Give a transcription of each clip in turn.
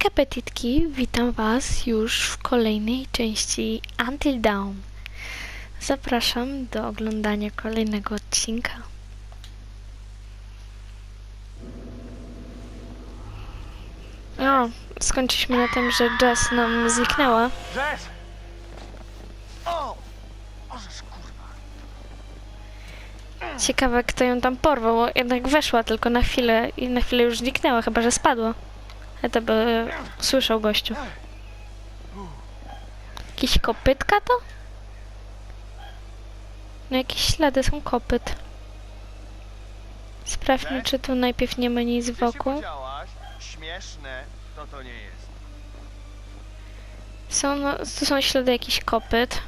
Hejka petitki, witam was już w kolejnej części Until Dawn. Zapraszam do oglądania kolejnego odcinka. O, skończyliśmy na tym, że Jess nam zniknęła. Jess! O! Możesz kurwa. Ciekawe, kto ją tam porwał, bo jednak weszła tylko na chwilę i na chwilę już zniknęła, chyba że spadła. To by słyszał gościu. Jakieś kopytka to? No jakieś ślady są kopyt. Sprawdźmy, czy tu najpierw nie ma nic wokół. Śmieszne to to nie jest. Są, no, tu są ślady jakichś kopyt.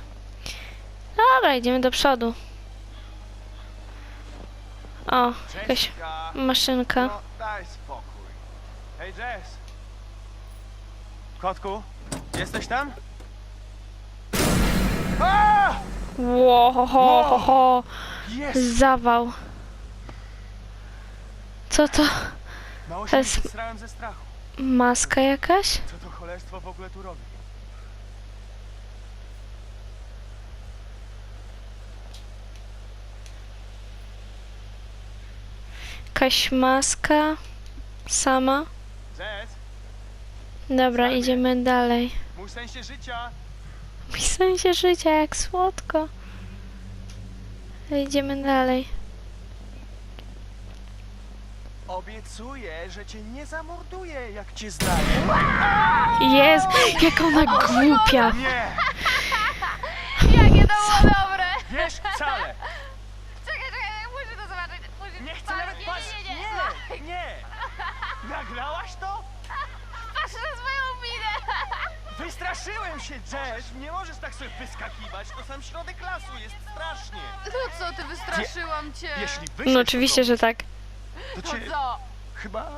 Dobra, idziemy do przodu. O, jakaś maszynka. No, daj spokój. Hej Jess! Kotku, jesteś tam? A! Ło, ho, ho, ho, ho. Jest! Zawał. Co to? Mało się jest- zesrałem ze strachu. Maska jakaś? Co to cholerstwo w ogóle tu robi? Jakaś maska? Sama? Dobra, idziemy dalej. mój sensie życia! W sensie życia, jak słodko. Idziemy dalej. Obiecuję, że cię nie zamorduję, jak cię znaję. Jest! Jak ona głupia! Nie! Jakie to było dobre! Wiesz, wcale! Czekaj, czekaj, muszę to zobaczyć. Muszę Nie chcę nawet nie, patrzeć! nie, nie, nie. Nie! Nie! Nagrałaś to? Patrz na swoją minę! Wystraszyłem się, Jess! Nie możesz tak sobie wyskakiwać, to sam środek lasu, jest strasznie! No co, ty wystraszyłam cię. Jeśli wyjdziesz No oczywiście, że tak. to To cię co? chyba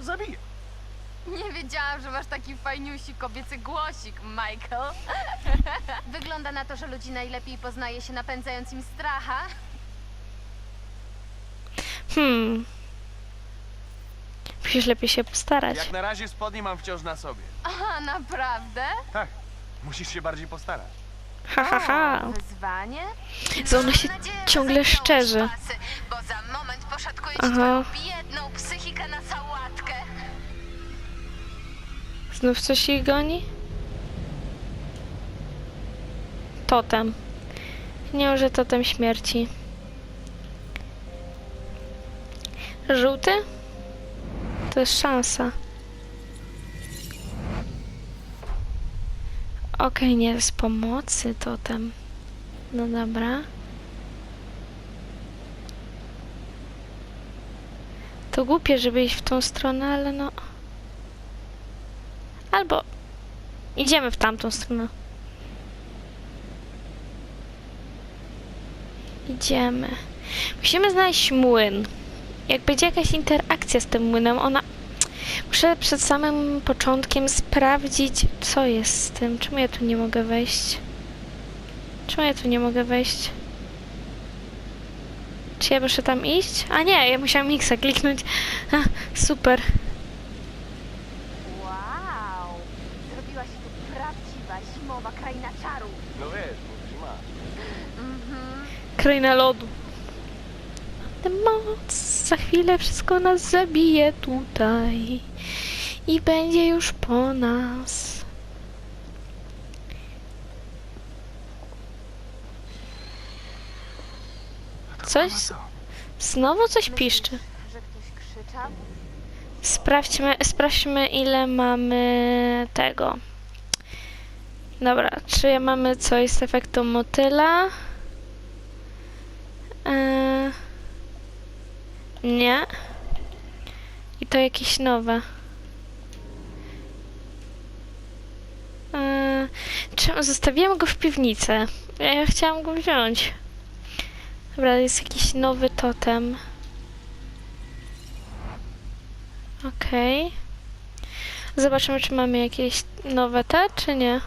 zabiję. Nie wiedziałam, że masz taki fajniusi kobiecy głosik, Michael. Wygląda na to, że ludzi najlepiej poznaje się napędzając im stracha. Hmm. Musisz lepiej się postarać. Jak na razie spodnie mam wciąż na sobie. Aha, naprawdę? Tak, musisz się bardziej postarać. Ha, ha, ha. O, wyzwanie? Co ona się Mam nadzieję, że ciągle zamknąłeś szczerzy. pasy, Bo za moment poszatkuje ci Aha. twoją biedną psychikę na sałatkę. Znów coś ich goni? Totem. Nie może totem śmierci. Żółty? To jest szansa. Okej, nie z pomocy totem. No dobra. To głupie, żeby iść w tą stronę, ale no... Albo idziemy w tamtą stronę. Idziemy. Musimy znaleźć młyn. Jak będzie jakaś interakcja z tym młynem, ona. Muszę przed samym początkiem sprawdzić, co jest z tym. Czemu ja tu nie mogę wejść? Czemu ja tu nie mogę wejść? Czy ja muszę tam iść? A nie, ja musiałam Xa kliknąć. A, super. Wow! Zrobiła się tu prawdziwa zimowa kraina czarów. No wiesz, mówisz masz. Mhm. Kraina lodu. Tę moc za chwilę wszystko nas zabije tutaj i będzie już po nas. Coś? Znowu coś piszczy. Sprawdźmy, sprawdźmy ile mamy tego. Dobra, czy mamy coś z efektu motyla? Eee, nie. I to jakieś nowe. Eee, czemu zostawiłem go w piwnicy? Ja chciałam go wziąć. Dobra, jest jakiś nowy totem. Okej. Zobaczymy, czy mamy jakieś nowe te, czy nie.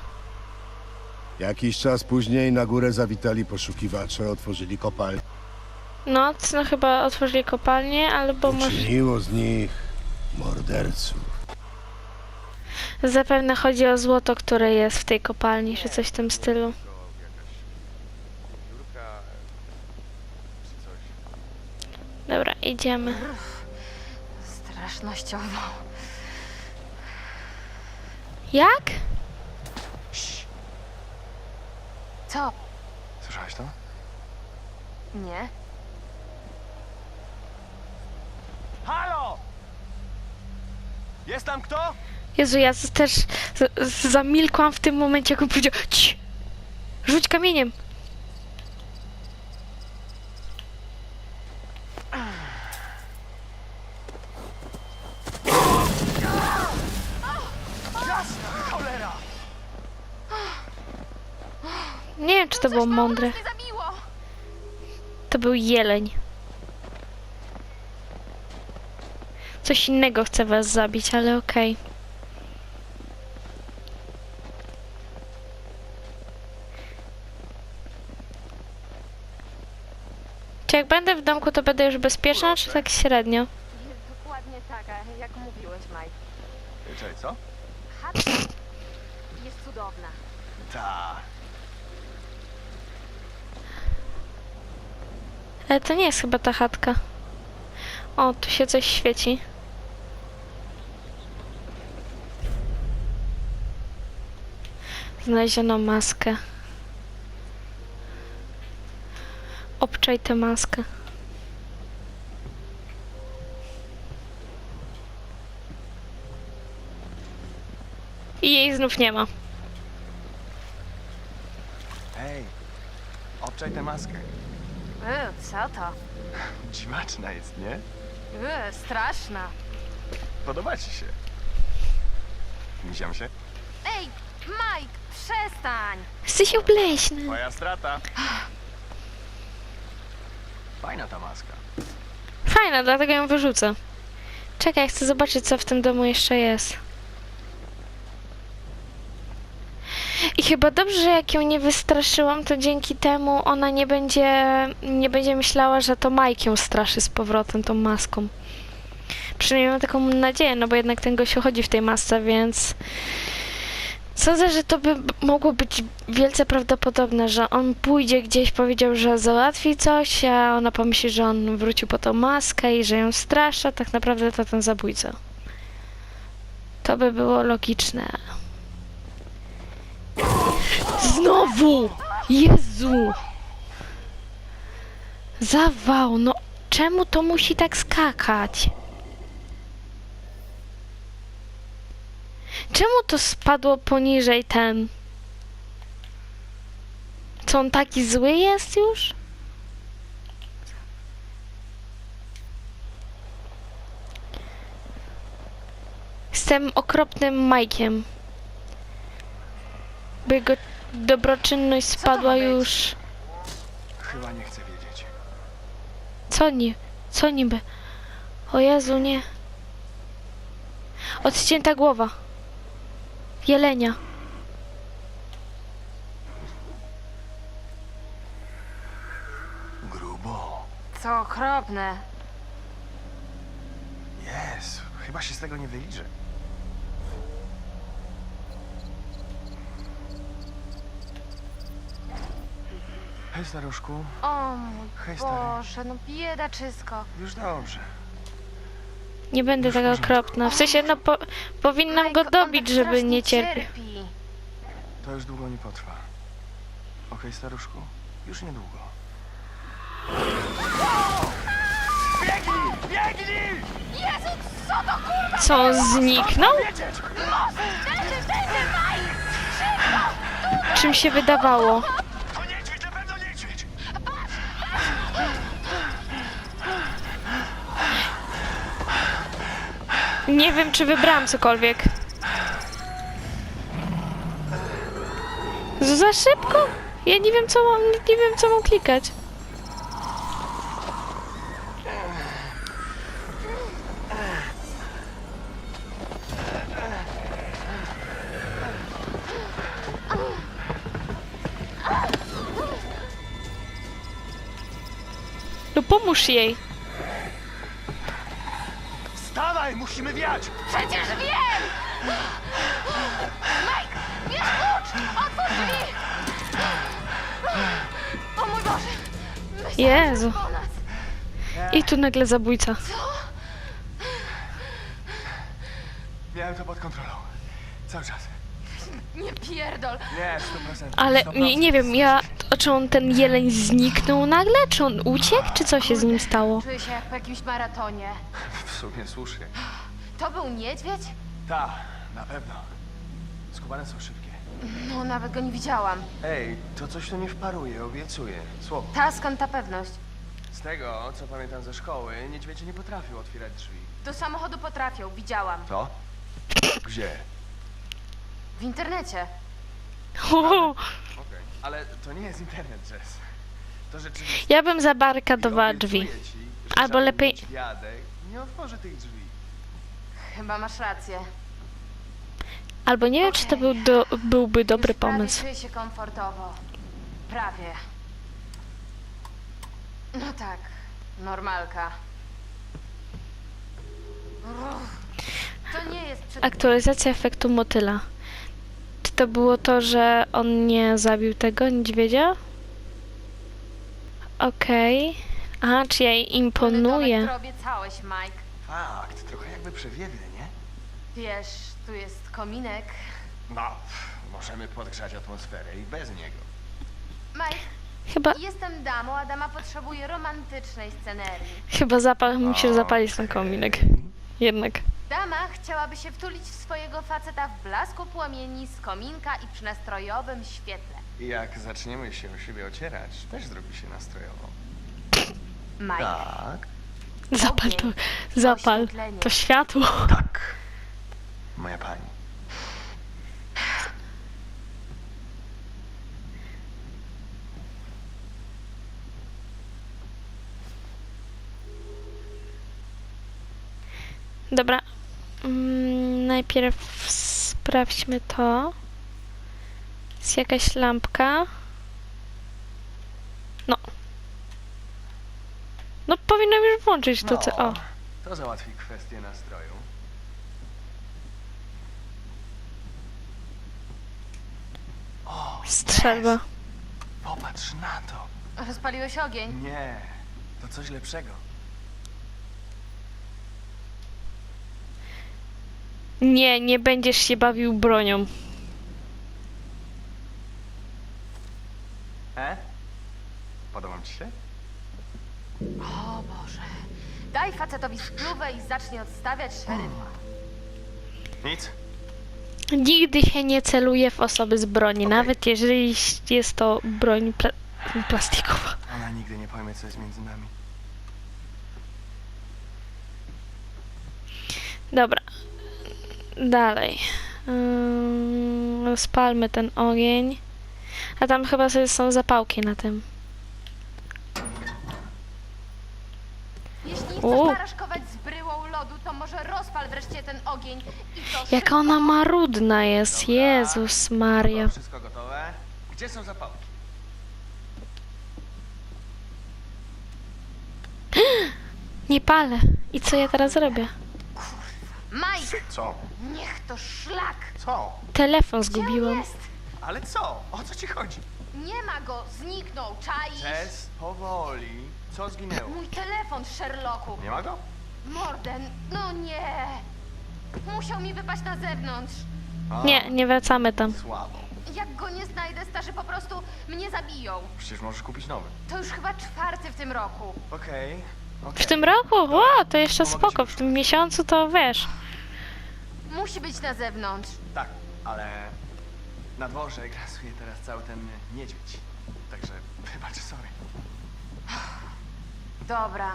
Jakiś czas później na górę zawitali poszukiwacze, otworzyli kopalnię. No, no chyba otworzyli kopalnię, albo może... Uczyniło z nich morderców. Zapewne chodzi o złoto, które jest w tej kopalni, czy coś w tym stylu. Jurka... czy coś. Dobra, idziemy. Strasznościowo. Jak? Co? Słyszałaś to? Nie? Halo! Jest tam kto? Jezu, ja z- też z- z- zamilkłam w tym momencie, jak on powiedział Cii! Rzuć kamieniem! Jasna cholera! Nie wiem, czy to było Coś mało mądre. zabiło! To był jeleń. Coś innego chce was zabić, ale okej. Czy jak będę w domku, to będę już bezpieczna, czy tak średnio? Jest dokładnie taka, jak mówiłeś, Mike. Czekaj, co? Chatka jest cudowna. Ta. Ale to nie jest chyba ta chatka. O, tu się coś świeci. Znaleziono maskę. Obczaj tę maskę. I jej znów nie ma. Hej, obczaj tę maskę. Yy, co to? Dziwaczna jest, nie? Yy, straszna. Podoba ci się. Misiam się. Przestań! Jesteś obleśny. Twoja strata. Fajna ta maska. Fajna, dlatego ją wyrzucę. Czekaj, chcę zobaczyć, co w tym domu jeszcze jest. I chyba dobrze, że jak ją nie wystraszyłam, to dzięki temu ona nie będzie, nie będzie myślała, że to Mike ją straszy z powrotem tą maską. Przynajmniej mam taką nadzieję, no bo jednak ten gościu chodzi w tej masce, więc sądzę, że to by mogło być wielce prawdopodobne, że on pójdzie gdzieś, powiedział, że załatwi coś, a ona pomyśli, że on wrócił po tą maskę i że ją strasza, tak naprawdę to ten zabójca. To by było logiczne. Znowu! Jezu! Zawał, no czemu to musi tak skakać? Czemu to spadło poniżej ten? Co on taki zły jest już? Jestem okropnym Majkiem. By jego dobroczynność spadła już. Chyba nie chcę wiedzieć. Co ni? Co niby? O Jezu, nie. Odcięta głowa. Jelenia. Grubo. Co okropne. Jezu, chyba się z tego nie wyliczę. Hej, staruszku. O mój Hej, stary. Boże, no biedaczysko. Już dobrze. Nie będę może. okropna. W sensie, no po, powinnam go dobić, tak żeby nie cierpiał. cierpi. To już długo nie potrwa. Okej, staruszku? Już niedługo. Biegnij! Biegnij! Jezu, co to kurwa? Co, on zniknął? Mike! Czym się wydawało? Nie wiem, czy wybrałam cokolwiek. Za szybko? Ja nie wiem, co mam, nie wiem, co mam klikać. No pomóż jej. Musimy wiać! Przecież wiem! Mike! Bierz klucz! Otwórz drzwi! O mój Boże! Jezu. że po nas. I tu nagle zabójca. Miałem to pod kontrolą. Cały czas. Nie pierdol! Nie, 100%. Ale 100%. nie, nie wiem, ja... Czy on ten jeleń zniknął nagle? Czy on uciekł? Czy co się z nim stało? Czuję się jak po jakimś maratonie. W sumie słusznie. To był niedźwiedź? Ta, na pewno. Skubane są szybkie. No, nawet go nie widziałam. Ej, to coś tu nie wparuje, obiecuję. Słowo. Ta, skąd ta pewność? Z tego, co pamiętam ze szkoły, niedźwiedzie nie potrafił otwierać drzwi. Do samochodu potrafią, widziałam. To? Gdzie? W internecie. O, Okej. Ale to nie jest internet, Jess. To rzeczywiście... ja bym zabarykadowała obiecuję drzwi. ci, że Albo żaden lepiej- niedźwiadek nie otworzy tych drzwi. Chyba masz rację. Albo nie wiem, czy to był do, byłby dobry Już prawie pomysł. czuję się komfortowo. Prawie. No tak, normalka. Uff, To nie jest przed... Aktualizacja efektu motyla. Czy to było to, że on nie zabił tego niedźwiedzia? Okej. Aha, czy ja jej domek, imponuję? który obiecałeś, Mike. Fakt, trochę jakby przewiedny, nie? Wiesz, tu jest kominek. No, możemy podgrzać atmosferę i bez niego. Mike, Chyba, jestem damą, a dama potrzebuje romantycznej scenerii. chyba zapal, musisz zapalić ten kominek. Jednak. Dama chciałaby się wtulić w swojego faceta w blasku płomieni z kominka i przy nastrojowym świetle. I jak zaczniemy się o siebie ocierać, też zrobi się nastrojowo. Mike, Tak. Zapal to, zapal to światło. Tak. Moja pani. Dobra. Mm, najpierw sprawdźmy to. Jest jakaś lampka. No. No powinnam już włączyć to, co... O. To załatwi kwestię nastroju. O, Strzelba. popatrz na to. rozpaliłeś ogień. Nie, to coś lepszego. Nie, nie będziesz się bawił bronią. E? Podobam ci się? Daj facetowi spluwę i zacznie odstawiać szeryfa. Nic? Nigdy się nie celuje w osoby z broni, nawet jeżeli jest to broń pla plastikowa. Ona nigdy nie pojmie, co jest między nami. Dobra. Dalej. Ym, spalmy ten ogień. A tam chyba sobie są zapałki na tym. Chcesz paraszkować z bryłą lodu, to może rozpal wreszcie ten ogień i to Jak szybko. ona marudna jest, Dobra. Jezus Maria. Wszystko gotowe? Gdzie są zapałki? Nie palę. I co ja teraz robię? Mike, Co? niech to szlak. Co? Telefon Gdzie zgubiłam. jest? Ale co? O co ci chodzi? Nie ma go, zniknął, czaisz? Jess, powoli. Co zginęło? Mój telefon, Sherlocku. Nie ma go? Morden, no nie. Musiał mi wypaść na zewnątrz. A, Nie, nie wracamy tam. Słabo. Jak go nie znajdę, starzy po prostu mnie zabiją. Przecież możesz kupić nowy. To już chyba czwarty w tym roku. Okej. W tym roku? O, to jeszcze spoko. W tym miesiącu to wiesz. Musi być na zewnątrz. Tak, ale na dworze grasuje teraz cały ten niedźwiedź. Także wybacz, sorry. Dobra.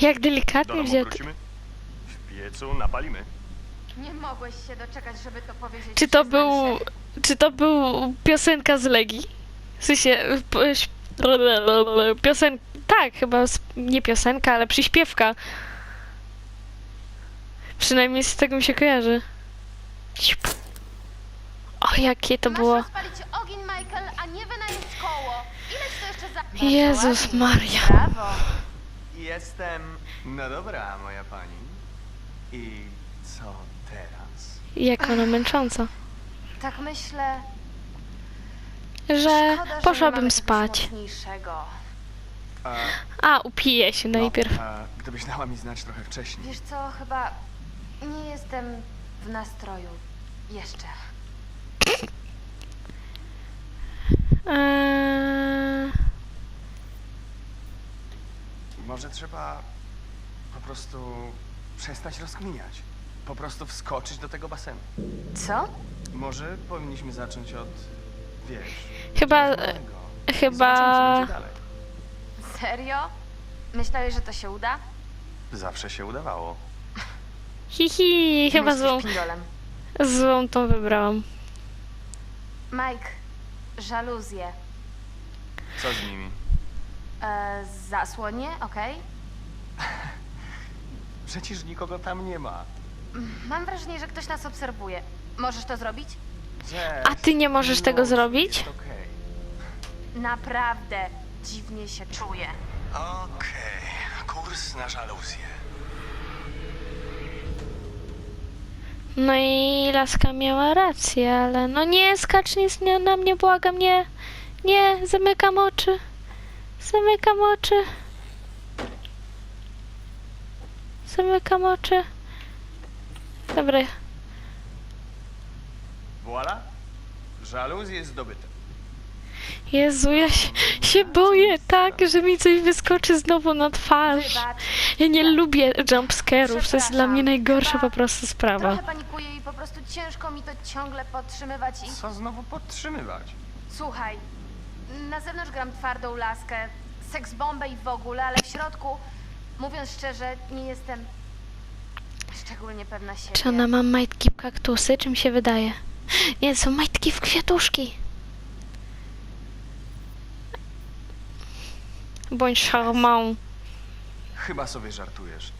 Jak delikatnie wziął. W piecu napalimy. Nie mogłeś się doczekać, żeby to powiedzieć. Czy to Przyznam był. się. Czy to był piosenka z Legii? W sensie. p- ś- Piosen... Tak, chyba s- nie piosenka, ale przyśpiewka. Przynajmniej z tego mi się kojarzy. O, jakie to Masz było. rozpalić ogień, Michael, a nie wynająć koło. Ileś to jeszcze za... Jezus. Maria. Brawo. Jestem... No dobra, moja pani. I co teraz? Jak ona męcząca. Tak myślę, Że szkoda, że nie mamy poszłabym czegoś spać. mocniejszego. A, A, upiję się najpierw. No, a, gdybyś dała mi znać trochę wcześniej. Wiesz co, chyba nie jestem w nastroju. Jeszcze. Eee, Może trzeba po prostu przestać rozkminiać. Po prostu wskoczyć do tego basenu. Co? Może powinniśmy zacząć od, wiesz... chyba, czegoś. I chyba- zobaczymy, co będzie dalej. Serio? Myślałeś, że to się uda? Zawsze się udawało. hihi, chyba Jesteś złą, pindolem. złą tą wybrałam. Mike, żaluzje. Co z nimi? E, zasłonie, okej? Przecież nikogo tam nie ma. Mam wrażenie, że ktoś nas obserwuje. Możesz to zrobić? Cześć. A ty nie możesz tego zrobić? Jest okej. Naprawdę dziwnie się czuję. Okej, kurs na żaluzję. No i laska miała rację, ale no nie, skacz nic nie, na mnie, błagam, nie. Nie, zamykam oczy. Zamykam oczy. Zamykam oczy. Dobra, Voila. Żaluzje zdobyte. Jezu, ja się, się boję tak, że mi coś wyskoczy znowu na twarz. Ja nie lubię jumpscarów, to jest dla mnie najgorsza po prostu sprawa. Trochę panikuję i po prostu ciężko mi to ciągle podtrzymywać i... Co znowu podtrzymywać? Słuchaj, na zewnątrz gram twardą laskę, seks bombę i w ogóle, ale w środku, mówiąc szczerze, nie jestem szczególnie pewna siebie. Czy ona ma majtki w kaktusy, czy mi się wydaje? Nie, są majtki w kwiatuszki. Bądź szarmą. Chyba sobie żartujesz.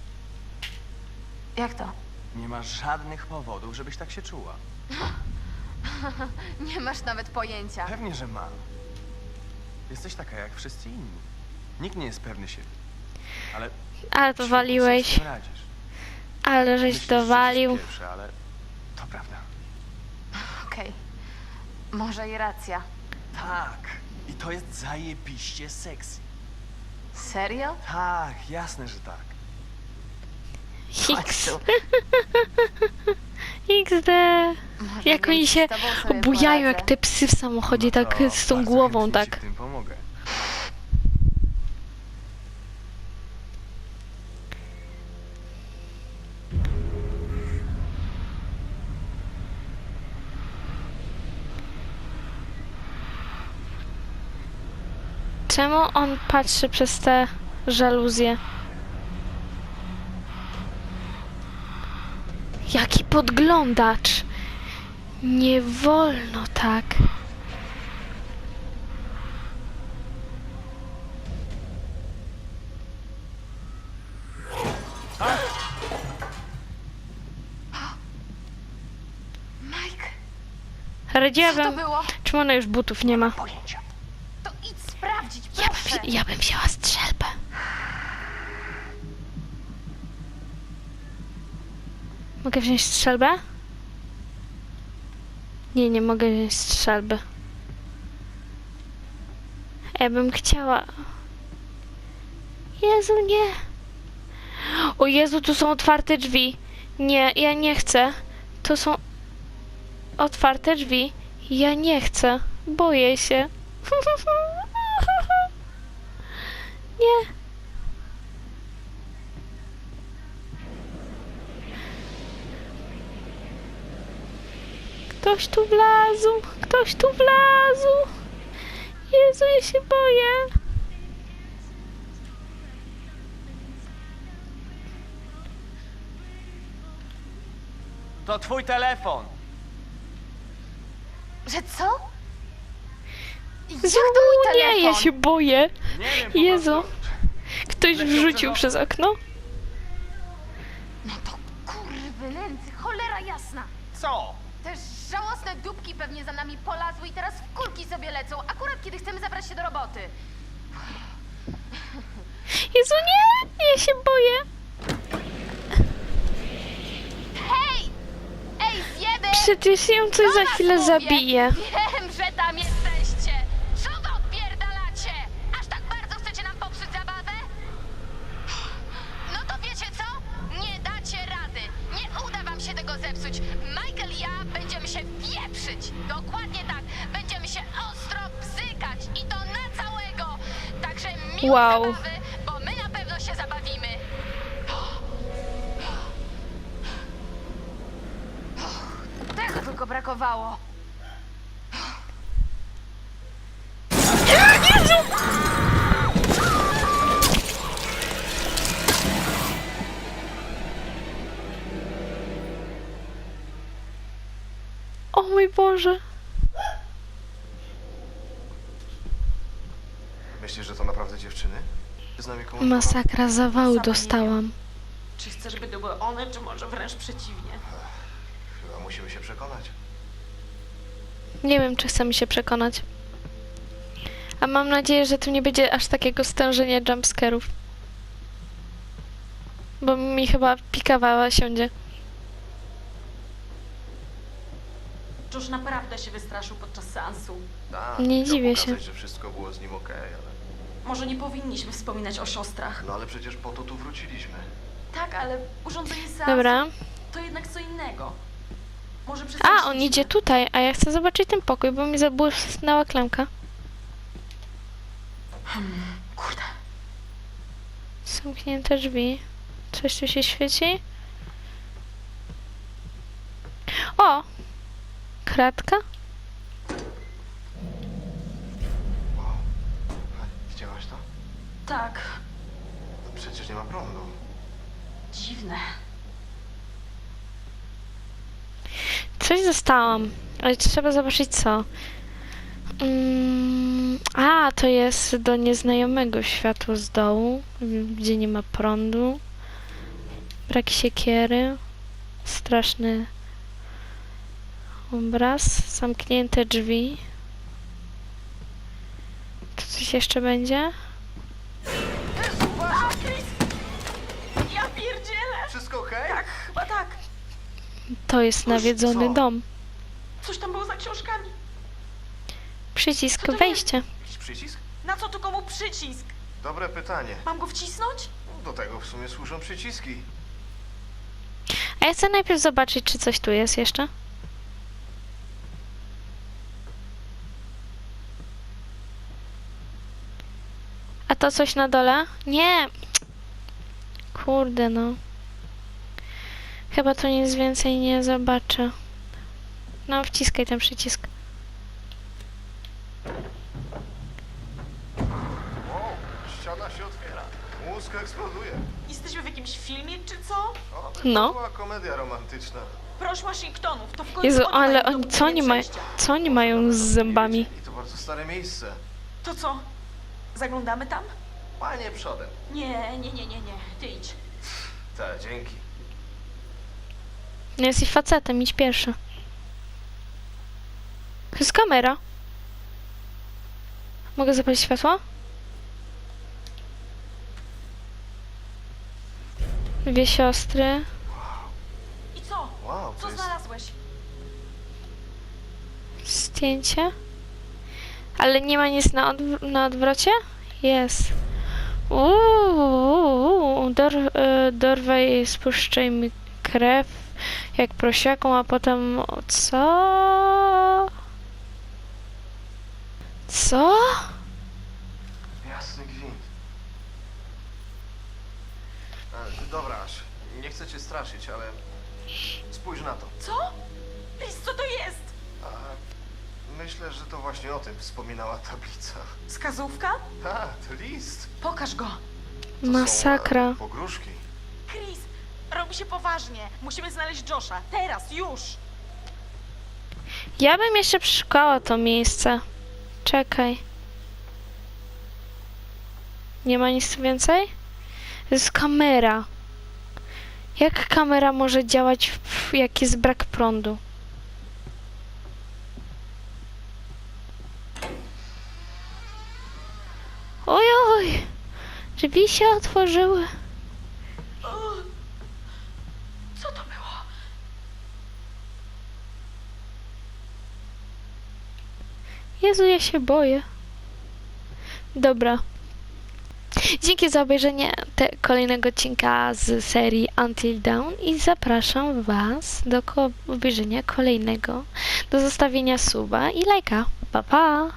Jak to? Nie masz żadnych powodów, żebyś tak się czuła. Nie masz nawet pojęcia. Pewnie, że mam. Jesteś taka jak wszyscy inni. Nikt nie jest pewny siebie. Ale Ale to waliłeś. Ale żeś Myślisz, to że Pierwszy, ale to prawda. Okej, może i racja. Tak. I to jest zajebiście sexy. Serio? Tak, jasne, że tak. X. XD. Może Jak oni się z tobą sobie bujają jak poradzę. te psy w samochodzie, No tak z tą bardzo głową, chętnie ci tak. w tym pomogę. Czemu on patrzy przez te żaluzje? Jaki podglądacz! Nie wolno tak. Było? czemu ona już butów nie ma? Pojęcia. Ja bym wzięła strzelbę. Mogę wziąć strzelbę? Nie, nie mogę wziąć strzelby. Ja bym chciała. Jezu, nie. O Jezu, tu są otwarte drzwi. Nie, ja nie chcę. To są otwarte drzwi. Ja nie chcę. Boję się. Nie. Ktoś tu wlazł. Ktoś tu wlazł. Jezu, ja się boję. To twój telefon. Że co? Telefon? Nie, ja się boję. Nie wiem Jezu. Ktoś wrzucił przez przez okno? No to kurwy nędzy, cholera jasna. Co? Te żałosne dupki pewnie za nami polazły i teraz w kulki sobie lecą, akurat kiedy chcemy zabrać się do roboty. Jezu, nie! Ja się boję. Hej! Ej, zjeby! Przecież ją coś za chwilę mówię. zabije. Wow. zabawy, bo my na pewno się zabawimy. Tego tylko brakowało. O mój Boże. Myślisz, że to naprawdę dziewczyny? Z nami komuś Masakra zawału Sama nie dostałam. Czy chcesz, by to były one, czy może wręcz przeciwnie? Chyba musimy się przekonać. Nie wiem, czy chce mi się przekonać. A mam nadzieję, że tu nie będzie aż takiego stężenia jumpscarów. Bo mi chyba pikawała siądzie. Naprawdę się wystraszył podczas seansu. Tak, Nie chciał dziwię pokazać, się. że wszystko było z nim okej, ale... Może nie powinniśmy wspominać o siostrach. No ale przecież po to tu wróciliśmy. Tak, ale urządzenie seansu Dobra. to jednak co innego. Może A, on idzie tutaj, a ja chcę zobaczyć ten pokój, bo mi zabłysnęła klamka. Kurde. Zamknięte drzwi. Coś tu się świeci? O! Kratka? Wow. A, Widziałaś to? Tak, No Przecież nie ma prądu. dziwne. Coś zostałam, ale trzeba zobaczyć co. Mm, a, to jest do nieznajomego światło z dołu, gdzie nie ma prądu. Brak siekiery. Straszny obraz. Zamknięte drzwi. Tu coś jeszcze będzie? To jest nawiedzony co? dom. Coś tam było za książkami. Przycisk to wejścia. Jakiś przycisk? Na co tu komu przycisk? Dobre pytanie. Mam go wcisnąć? Do tego w sumie służą przyciski. A ja chcę najpierw zobaczyć, czy coś tu jest jeszcze. A to coś na dole? Nie! Kurde no. Chyba tu nic więcej nie zobaczę. No, wciskaj ten przycisk. Wow, ściana się otwiera. Mózg eksploduje. Jesteśmy w jakimś filmie, czy co? O, to No. była komedia romantyczna. Proś Waszyngtonów, to w końcu Jezu, ale mają oni, co oni, mają, przejścia. co oni mają z zębami? I to bardzo stare miejsce. To co? Zaglądamy tam? Panie przodem. Nie, nie, nie, nie, nie. Ty idź. Tak, dzięki. No jesteś facetem, idź pierwszy. To jest kamera. Mogę zapalić światło? Dwie siostry. I co? Wow, to Co jest... znalazłeś? Zdjęcie. Ale nie ma nic na, odw- na odwrocie? Jest. Uuu, dor, y, dorwaj, spuszczaj mi krew jak prosiaką, a potem co? Co? Jasny gwint. E, dobra, aż. Nie chcę cię straszyć, ale... Spójrz na to. Co? Chris, co to jest? A, myślę, że to właśnie o tym wspominała tablica. Wskazówka? A, to list. Pokaż go. To są, Masakra. e, pogróżki. Chris, robi się poważnie. Musimy znaleźć Josha. Teraz, już. Ja bym jeszcze przeszukała to miejsce. Czekaj. Nie ma nic więcej? To jest kamera. Jak kamera może działać, w, jak jest brak prądu? Oj, oj. Drzwi się otworzyły. Co to było? Jezu, ja się boję. Dobra. Dzięki za obejrzenie te, kolejnego odcinka z serii Until Dawn i zapraszam Was do obejrzenia kolejnego, do zostawienia suba i lajka. Pa, pa!